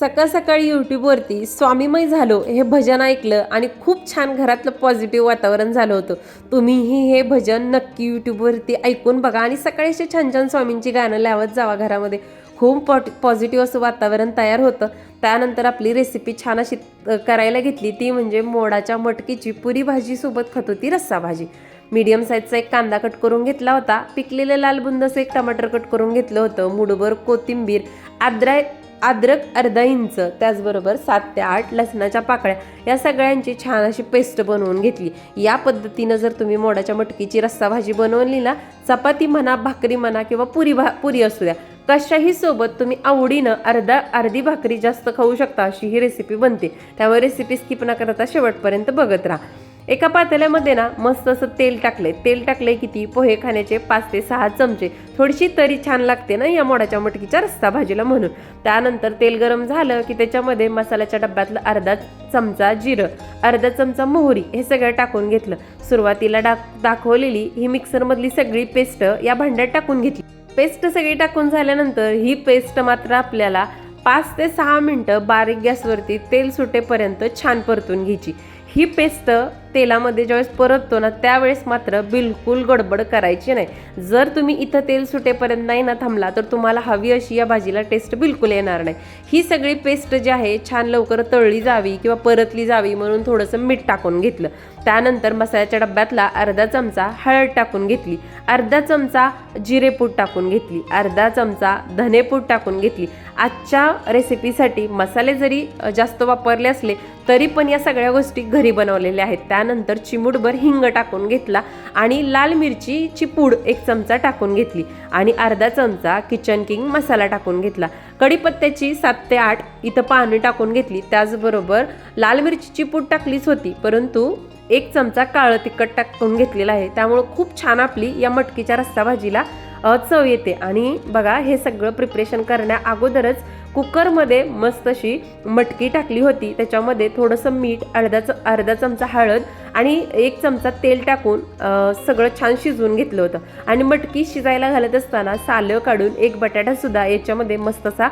सकाळ सकाळी यूट्यूबवरती स्वामीमय झालो हे भजन ऐकलं आणि खूप छान घरातलं पॉझिटिव्ह वातावरण झालं होतं. तुम्हीही हे भजन नक्की यूट्यूबवरती ऐकून बघा आणि सकाळी असे छान छान स्वामींची गाणं लावत जावा घरामध्ये. खूप पॉट पॉझिटिव्ह असं वातावरण तयार होतं. त्यानंतर आपली रेसिपी छान अशी करायला घेतली. ती म्हणजे मोडाच्या मटकीची पुरी भाजीसोबत खात होती रस्सा भाजी. मीडियम साईजचा एक कांदा कट करून घेतला होता. पिकलेलं लाल बुंदचं एक टमाटर कट करून घेतलं होतं. मुडभर कोथिंबीर आद्रा अद्रक अर्धा इंच त्याचबरोबर सात ते आठ लसणाच्या पाकळ्या या सगळ्यांची छान अशी पेस्ट बनवून घेतली. या पद्धतीनं जर तुम्ही मोडाच्या मटकीची रस्सा भाजी बनवली ना चपाती म्हणा भाकरी म्हणा किंवा पुरी भा पुरी असू द्या कशाही सोबत तुम्ही आवडीनं अर्धा अर्धी भाकरी जास्त खाऊ शकता अशी ही रेसिपी बनते. त्यामुळे रेसिपी स्किप न करता शेवटपर्यंत बघत राहा. एका पातेल्यामध्ये ना मस्त असं तेल टाकले तेल टाकले किती? पोहे खाण्याचे पाच ते सहा चमचे. थोडीशी तरी छान लागते ना या मोडाच्या मटकीच्या रस्सा भाजीला म्हणून. त्यानंतर तेल गरम झालं की त्याच्यामध्ये मसाल्याच्या डब्यातलं अर्धा चमचा जिरं अर्धा चमचा मोहरी हे सगळं टाकून घेतलं. सुरुवातीला डाक दाखवलेली ही मिक्सरमधली सगळी पेस्ट या भांड्यात टाकून घेतली. पेस्ट सगळी टाकून झाल्यानंतर ही पेस्ट मात्र आपल्याला पाच ते सहा मिनटं बारीक गॅसवरती तेल सुटेपर्यंत छान परतून घ्यायची. ही पेस्ट तेलामध्ये ज्यावेळेस परततो ना त्यावेळेस मात्र बिलकुल गडबड करायची नाही. जर तुम्ही इथं तेल सुटेपर्यंत नाही ना थांबला तर तुम्हाला हवी अशी या भाजीला टेस्ट बिलकुल येणार नाही. ही सगळी पेस्ट जी आहे छान लवकर तळली जावी किंवा परतली जावी म्हणून थोडंसं मीठ टाकून घेतलं. त्यानंतर मसाल्याच्या डब्यातला अर्धा चमचा हळद टाकून घेतली. अर्धा चमचा जिरेपूड टाकून घेतली. अर्धा चमचा धनेपूड टाकून घेतली. आजच्या रेसिपीसाठी मसाले जरी जास्त वापरले असले तरी पण या सगळ्या गोष्टी घरी बनवलेल्या आहेत. त्यानंतर चिमूटभर हिंग टाकून घेतला आणि लाल मिरचीची पूड एक चमचा टाकून घेतली आणि अर्धा चमचा किचन किंग मसाला टाकून घेतला. कढीपत्त्याची सात ते आठ इथं पानं टाकून घेतली. त्याचबरोबर लाल मिरचीची पूड टाकलीच होती परंतु एक चमचा काळं तिखट टाकून घेतलेला आहे. त्यामुळं खूप छान आपली या मटकीच्या रस्सा भाजीला चव येते. आणि बघा हे सगळं प्रिपरेशन करण्या अगोदरच कुकरमध्ये मस्त अशी मटकी टाकली होती. त्याच्यामध्ये थोडंसं मीठ अर्धा च अर्धा चमचा हळद आणि एक चमचा तेल टाकून सगळं छान शिजवून घेतलं होतं. आणि मटकी शिजायला घालत असताना सालं काढून एक बटाटासुद्धा याच्यामध्ये मस्त असा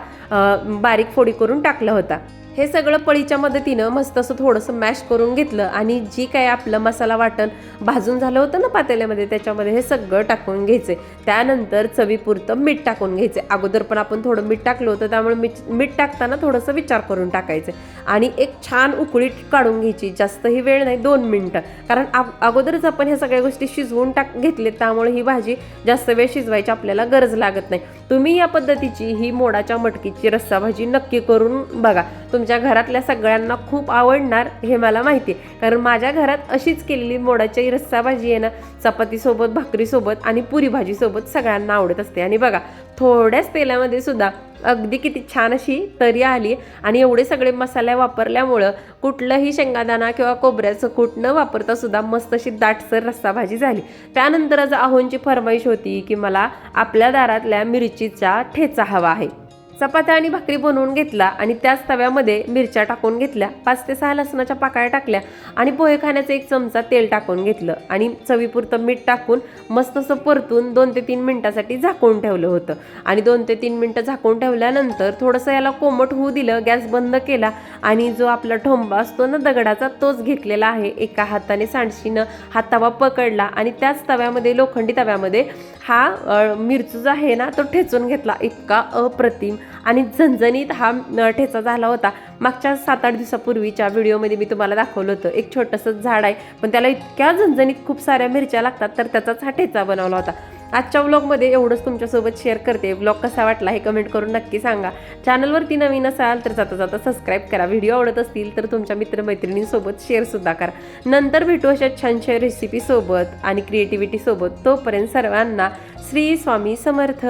बारीक फोडी करून टाकला होता. हे सगळं पळीच्या मदतीनं मस्त असं थोडंसं मॅश करून घेतलं आणि जी काय आपलं मसाला वाटण भाजून झालं होतं ना पातेल्यामध्ये त्याच्यामध्ये हे सगळं टाकून घ्यायचे. त्यानंतर चवीपुरतं मीठ टाकून घ्यायचे. अगोदर पण आपण थोडं मीठ टाकलं होतं त्यामुळे मीठ मीठ टाकताना थोडंसं विचार करून टाकायचं. आणि एक छान उकळी काढून घ्यायची जास्तही वेळ नाही दोन मिनटं. कारण अगोदरच आपण ह्या सगळ्या गोष्टी शिजवून टाक घेतले त्यामुळे ही भाजी जास्त वेळ शिजवायची आपल्याला गरज लागत नाही. तुम्ही या पद्धतीची ही मोडाच्या मटकीची रस्सा भाजी नक्की करून बघा. तुमच्या घरातल्या सगळ्यांना खूप आवडणार हे मला माहिती आहे. कारण माझ्या घरात अशीच केलेली मोडाची रस्सा भाजी आहे ना चपातीसोबत भाकरीसोबत आणि पुरी भाजीसोबत सगळ्यांना आवडत असते. आणि बघा थोड्याच तेलामध्ये सुद्धा अगदी किती छान अशी तरी आली आणि एवढे सगळे मसाले वापरल्यामुळं कुठलंही शेंगादाणा किंवा खोबऱ्याचं कूट न वापरता सुद्धा मस्त अशी दाटसर रस्सा भाजी झाली. त्यानंतर आहोंची फरमाईश होती की मला आपल्या दारातल्या मिरचीचा ठेचा हवा आहे. चपात्या आणि भाकरी बनवून घेतला आणि त्याच तव्यामध्ये मिरच्या टाकून घेतल्या. पाच ते सहा लसणाच्या पाकळ्या टाकल्या आणि पोहे खाण्याचं एक चमचा तेल टाकून घेतलं आणि चवीपुरतं मीठ टाकून मस्त असं परतून दोन ते तीन मिनटासाठी झाकून ठेवलं होतं. आणि दोन ते तीन मिनटं झाकून ठेवल्यानंतर थोडंसं याला कोमट होऊ दिलं गॅस बंद केला आणि जो आपला ठोंबा असतो ना दगडाचा तोच घेतलेला आहे. एका हाताने सांडशीनं हा तवा पकडला आणि त्याच तव्यामध्ये लोखंडी तव्यामध्ये हा मिरचू जो आहे ना तो ठेचून घेतला. इतका अप्रतिम आणि झणझणीत हा ठेचा झाला होता. मागच्या सात आठ दिवसापूर्वीच्या व्हिडिओमध्ये मी तुम्हाला दाखवलं होतं. एक छोटंसं झाड आहे पण त्याला इतक्या झणझणीत खूप साऱ्या मिरच्या लागतात तर त्याचाच हा ठेचा बनवला होता. आजच्या व्लॉगमध्ये एवढंच तुमच्यासोबत शेअर करते. व्लॉग कसा वाटला हे कमेंट करून नक्की सांगा. चॅनलवरती नवीन असाल तर जाता जाता सबस्क्राईब करा. व्हिडिओ आवडत असतील तर तुमच्या मित्रमैत्रिणींसोबत शेअरसुद्धा करा. नंतर भेटू अशा छानशा रेसिपीसोबत आणि क्रिएटिव्हिटीसोबत तोपर्यंत सर्वांना श्री स्वामी समर्थ.